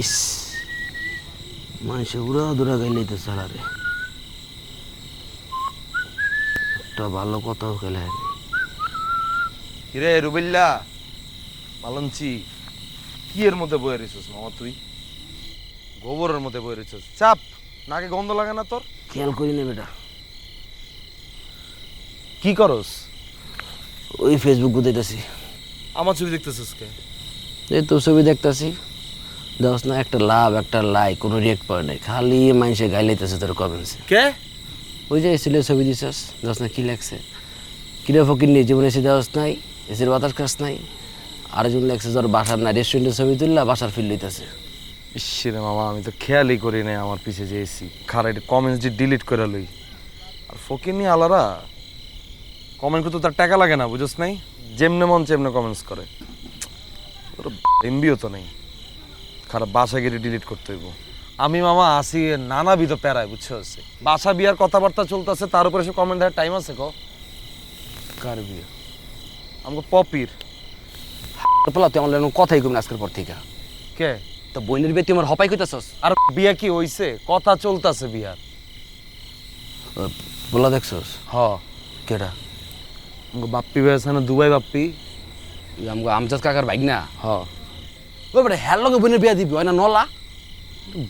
ইস মানুষে উড়া দুরা গাইলেই তো সালারে একটা ভালো কথাও খেলে কিরে রুবিল্লা মালঞ্চি কি এর মধ্যে বয়ে রেছিস মামা তুই? গোবরের মধ্যে বয়ে রেছিস। চাপ নাকে গন্ধ লাগে না তোর? খেয়াল করি না বেটা। কি করস? ওই ফেসবুক গুতাইতেছি আমার ছবি দেখতেছিস কে? এই তো ছবি দেখতাছি। দেখছ না একটা লাভ একটা লাইক কোনো রিয়েক্ট পায় নাই। খালি মানুষে গাইলাইতেছে তোর কমেন্টসে কে? ওই যে এসিলে ছবি দিছস দশ না কি লাগছে কিরে ফকির নেই জীবনে এসে দেওয়াস নাই এসির বাতাস খাস নাই। আরেকজন লাগছে তোর বাসার না রেস্টুরেন্টের ছবি তুললা বাসার ফিল লইতেছে ইসরে মামা আমি তো খেয়ালই করি নাই আমার পিছে যে এসি। খারা এটা কমেন্টস যে ডিলিট করে লই। আর ফকির নিয়ে আলারা কমেন্ট করতে তার টাকা লাগে না বুঝছ নাই? যেমনে মন চেমনে কমেন্টস করে। এমবিও তো নেই। খারাপ বাসা গিয়ে ডিলিট করতে হইব। আমি মামা আসি নানাবিধ প্যারায় বুঝছ? বাসা বিয়ার কথাবার্তা চলতেছে তার উপরে সে কমেন্ট দেওয়ার টাইম আছে ক? কার বিয়ে? আমাকে পপির। পোলা তুই আমার লগে কথাই কমি আজকের পর থেকে। কে? তো বইনের বিয়ে তুই আমার হপাই কইতাছস? আর বিয়া কি হইছে? কথা চলতেছে বিয়ার। বলা দেখছস? হ। কেটা আমাকে বাপ্পি ভাই আছে না দুবাই বাপ্পি। আমাকে আমজাদ কাকার বাইক না হ। ওই বেটা হ্যার লগে বইনের বিয়া দিবি হয় না নলা?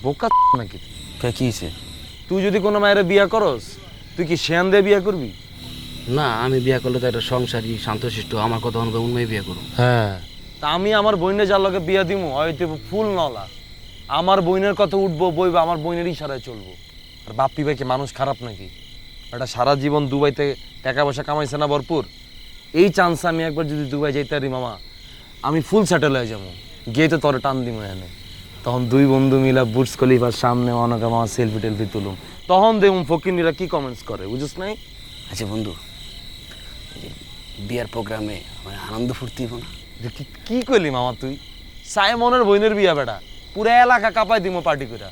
বোকা নাকি? তুই? কে? তুই যদি কোনো মায়ের বিয়া করস তুই কি শ্যান দিয়ে বিয়া করবি? না আমি বিয়া করলে তো একটা সংসারী শান্তশিষ্ট আমার কথা অনুকূল উন্ময় বিয়ে করুন হ্যাঁ। তা আমি আমার বইনের যার লগে বিয়া দিমু হয়তো ফুল নলা। আমার বইনের কথা উঠবো বইবা আমার বইনের ইশারায় চলবো। আর বাপ্পি ভাই কি মানুষ খারাপ নাকি? এটা সারা জীবন দুবাইতে টাকা পয়সা কামাইছে না ভরপুর? এই চান্স আমি একবার যদি দুবাই যাইতে পারি মামা আমি ফুল সেটেল হয়ে যাব। গিয়ে তো তোর টান দিমো এনে। তখন দুই বন্ধু মিলা বুটস খলিফার সামনে অনেক আমার সেলফি টেলফি তুলুম। তখন দেখুন ফকিরনিরা কি কমেন্টস করে বুঝিস নাই? আচ্ছা বন্ধু বিয়ার প্রোগ্রামে মানে আনন্দ ফুর্তি হইব না? কি কি করলি মামা তুই? সাইমনের বইনের বিয়া বেটা। পুরা এলাকা কাঁপাই দিমো পার্টি করে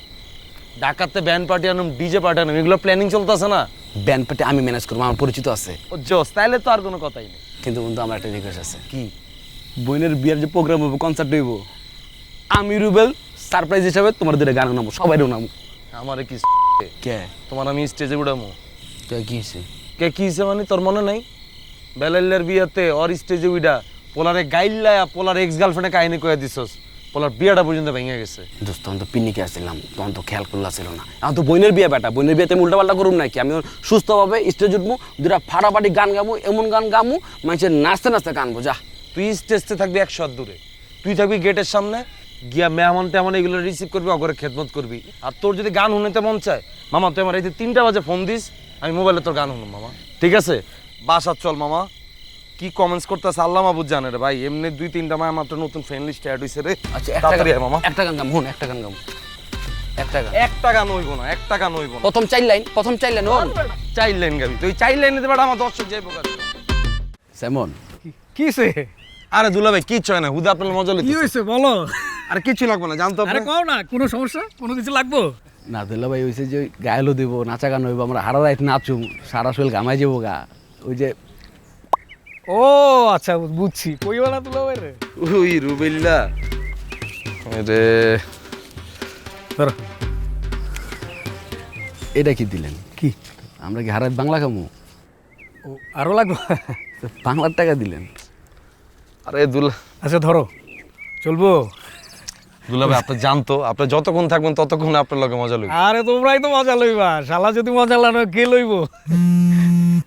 ডাকাতে ব্যান্ড পার্টি আনুম ডিজে পার্টি আনুম এগুলো প্ল্যানিং চলতেছে না। ব্যান্ড পার্টি আমি ম্যানেজ করব আমার পরিচিত আছে। ও জোস তাইলে তো আর কোনো কথাই নেই। কিন্তু বন্ধু আমার একটা রিকোয়েস্ট আছে। কি? বইনের বিয়ার যে প্রোগ্রাম হইব কনসার্ট হইব। আমি রুবেল সারপ্রাইজ হিসাবে তোমার দুটো গান নামো সবাই নামো। আমারে কি কে? তোমার আমি স্টেজে উঠামো কে কি হয়েছে কে কি হিসে মানে তোর মনে নাই? বেলাল্লার বিয়াতে ওর স্টেজে উইডা পোলারে গাইল্লায়া পোলার এক্স গার্লফ্রেন্ডে কাহিনী কয়ে দিছস। পোলার বিয়াটা পর্যন্ত ভেঙে গেছে। দোস্ত তখন তো পিকনিকে আসছিলাম তখন তো খেয়াল করলা ছিল না। এখন তো বইনের বিয়ে বেটা বইনের বিয়েতে আমি উল্টাপাল্টা করুম নাকি আমি সুস্থভাবে স্টেজ উঠবো দুটা ফাটাফাটি গান গাবো এমন গান গামু মানুষের নাচতে নাচতে গানবো যা। তুই স্টেজতে থাকবি একশো হাত দূরে। তুই থাকবি গেটের সামনে গিয়া মেহমান তেমন এগুলো রিসিভ করবি অগরে খেদমত করবি। আর তোর যদি গান শুনতে মন চায় মামা তুই আমার এই যে তিনটা বাজে ফোন দিস আমি মোবাইলে তোর গান শুনুম মামা। ঠিক আছে? বাসার চল মামা। কি কমেন্টস করতেছে আল্লাহ মাহবুদ জানে রে ভাই এমনি দুই তিনটা মায় মাত্র নতুন ফ্রেন্ড লিস্টে অ্যাড হইছে রে। আচ্ছা একটা গান মামা। একটা গান গাম হুন একটা গান গাম। একটা গান। একটা গান হইব না একটা গান হইব না। প্রথম চার লাইন প্রথম চার লাইন ওন চাইল লাইন গাবি তুই চাইল লাইন দিতে পারে আমার দর্শক যাইবো কাছে সেমন। কিসে আরে দুলা ভাই কিচ্ছু হয় না হুদা আপনার মজা কি লইতে হয়েছে বলো? আরে কিচ্ছু লাগবে না জানতো আরে কও না কোনো সমস্যা? কোনো কিছু লাগবো? না দুলা ভাই হয়েছে যে গায়েলও দিব নাচা গান হইব আমরা হারা রাইত নাচুম সারা শরীর গামাই যাব গা। ওই যে ও আচ্ছা বুঝছি। কই বেলা ভাই রে? উই রুবেল্লা। রে এটা কি দিলেন? কি? আমরা কি হারাত বাংলা খামু? ও আরও লাগবে? বাংলার টাকা দিলেন। আরে দুলা আচ্ছা ধরো। চলবো? দুলা ভাই আপনি জানতো। আপনি যতক্ষণ থাকবেন ততক্ষণ আপনার লগে মজা লইব। আরে তোমরাই তো মজা লইবা। শালা যদি মজা লানো কে লইব?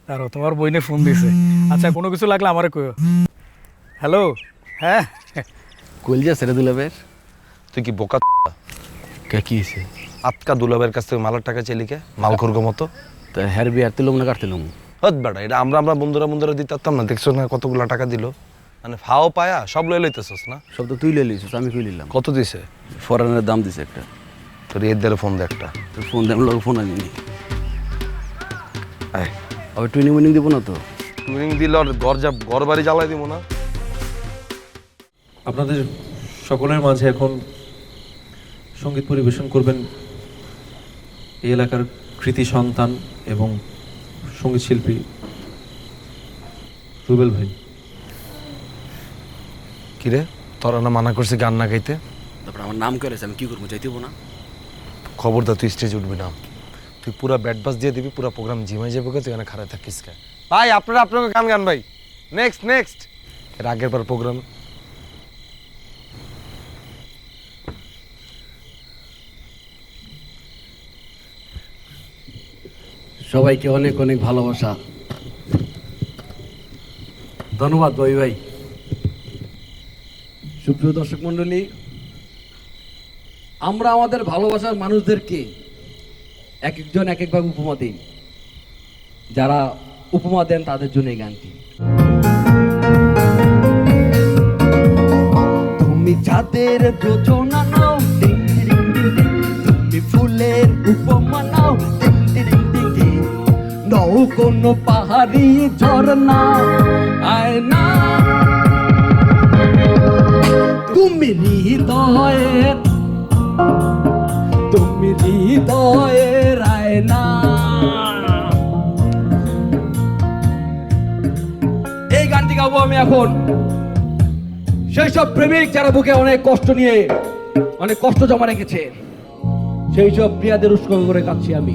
ধরো তোমার বইনে ফোন দিছে। আচ্ছা কোনো কিছু লাগলে আমারে কইও। হ্যালো? হ্যাঁ? কইল যা সেরে দিলাবের তুই কি বোকা কে কি হয়েছে আটকা দুলাবের কাছ থেকে মালার টাকা চেলিকে মাল করগো মতো? তো হের বিয়ার তিলুম না কাটতিলুম হত বেটা এটা আমরা আমরা বন্ধুরা বন্ধুরা দিতে পারতাম না দেখছ না কতগুলা টাকা দিল? মানে ফাও পায়া সব লই লইতেছস না? সব তো তুই লই লিছিস আমি কই লিলাম কত দিছে? ফরেনের দাম দিছে একটা। তোর এর দ্বারা ফোন দে একটা। তোর ফোন দেন লোক ফোন আনিনি। আয়। ওই টুইনিং উইনিং দিব না তো? টুরিং দিল আর ঘর যা ঘর বাড়ি জ্বালাই দিব না। আপনাদের সকলের মাঝে এখন সংগীত পরিবেশন করবেন এই এলাকার কৃতি সন্তান এবং সংগীত শিল্পী রুবেল ভাই। কিরে? তোরা না মানা করছে গান না গাইতে। তারপর আমার নাম করেছে আমি কি করব? যাইতে হব না। খবরদার তুই স্টেজ উঠবি না। তুই পুরা ব্যাট বাস দিয়ে দিবি পুরা প্রোগ্রাম জিমাই যাবে তুই এখানে খারাপ থাকিস কে ভাই আপনারা আপনাকে গান গান ভাই। নেক্সট নেক্সট এর আগের বার প্রোগ্রাম সবাইকে অনেক অনেক ভালোবাসা। ধন্যবাদ ভাই ভাই। সুপ্রিয় দর্শক মণ্ডলী, আমরা আমাদের ভালোবাসার মানুষদেরকে এক একজন এক একভাবে উপমা দিই। যারা উপমা দেন তাদের জন্য এই গানটি। তুমি চাঁদের যোজনা নাও। তুমি ফুলের উপমা নাও কোনো পাহাড়ি ঝর্ণা আয় না হৃদয়ের তুমি হৃদয়ের আয় না। এই গানটি গাবো আমি এখন। সেই সব প্রেমিক যারা বুকে অনেক কষ্ট নিয়ে, অনেক কষ্ট জমা রেখেছে সেই সব প্রিয়াদের উৎসর্গ করে কাঁদছি আমি।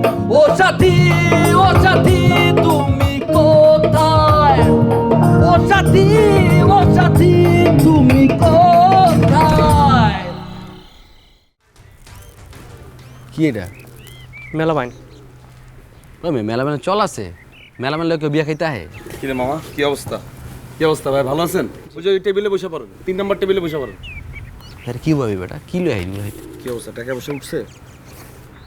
কি এটা? মেলা বাইন ওই মেয়ে, মেলা মেলা চল আছে। মেলা মেলা কেউ বিয়া খাইতে আহে। কিরে মামা কি অবস্থা? কি অবস্থা ভাই ভালো আছেন? ওই যে টেবিলে বসে পারেন তিন নম্বর টেবিলে বসে পারেন আরে কি ভাবি বেটা কি লই আইলি হইতে কি অবস্থা টাকা পয়সা উঠছে?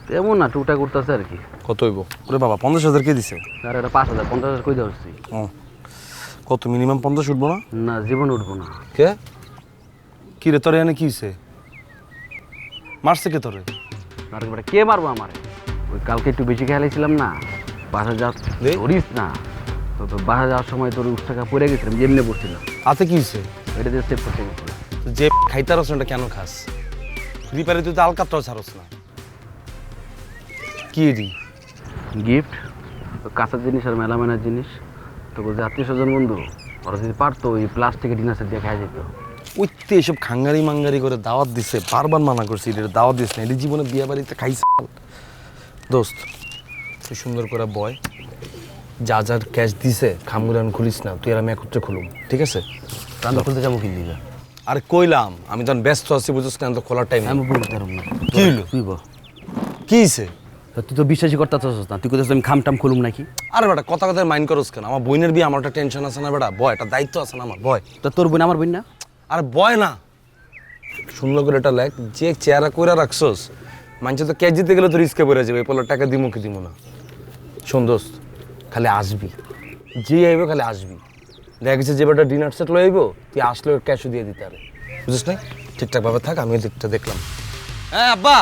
তেমন না টুকটা করতেছে আর কি। কত হইব? ওরে বাবা পঞ্চাশ হাজার কে দিছে? আর এটা পাঁচ হাজার পঞ্চাশ হাজার কই দেওয়া কত মিনিমাম পঞ্চাশ উঠবো না? না জীবন উঠবো না। কে? কি রে তোরে এনে কি হইছে? মারছে কে তোরে? বেটা কে মারবো আমারে? ওই কালকে একটু বেশি খেলাইছিলাম না। বাসা যা ধরিস না। তো তো বাসা যাওয়ার সময় তোর উঠ টাকা পড়ে গেছিলাম যেমনি পড়ছিলাম। হাতে কি হইছে এটা দিয়ে সেভ করতে গেছিলাম তো যে খাইতার ওটা কেন খাস? রিপারে তুই তো আলকাতরাও ছাড়স না। কি এটি? গিফট কাঁচা জিনিস আর মেলা মেলার জিনিস। তো যে আত্মীয় স্বজন বন্ধু ওরা যদি পারতো ওই প্লাস্টিকের ডিনার দিয়ে খাই যেত। ওইতে এসব খাঙ্গারি মাঙ্গারি করে দাওয়াত দিছে বারবার মানা করছি এটা দাওয়াত দিস না। এটি জীবনে বিয়ে বাড়িতে খাইছে দোস্ত তুই সুন্দর করে বয় যা যার ক্যাশ দিছে খামগুলান খুলিস না তুই আর আমি একত্রে খুলুম ঠিক আছে? রান্না খুলতে যাব কি দিবে আরে কইলাম আমি তখন ব্যস্ত আছি বুঝছিস না তো খোলার টাইম আমি বলতে পারব না। কি হইল? তুই বল। কি হইছে? তুই তো বিশ্বাসই করতে চাচ্ছিস না। তুই কোথাও আমি খাম টাম খুলুম নাকি? আরে বেটা কথা কথা মাইন্ড করস কেন? আমার বোনের বিয়ে আমার একটা টেনশন আছে না বেটা। বয় একটা দায়িত্ব আছে না আমার বয়। তা তোর বোন আমার বোন না? আরে বয় না। সুন্দর করে এটা লেখ যে চেহারা করে রাখছস মানুষ তো ক্যাচ জিতে গেলে তো রিস্কে পড়ে যাবে এই পোলার টাকা দিমু কি দিমু না। শোন দোস্ত খালি আসবি। যে আইব খালি আসবি। দেখা গেছে যে বেটা ডিনার সেট লয়ে আইব তুই আসলে ক্যাশও দিয়ে দিতে পারে। বুঝিস না ঠিকঠাকভাবে থাক আমি দিকটা দেখলাম। হ্যাঁ আব্বা।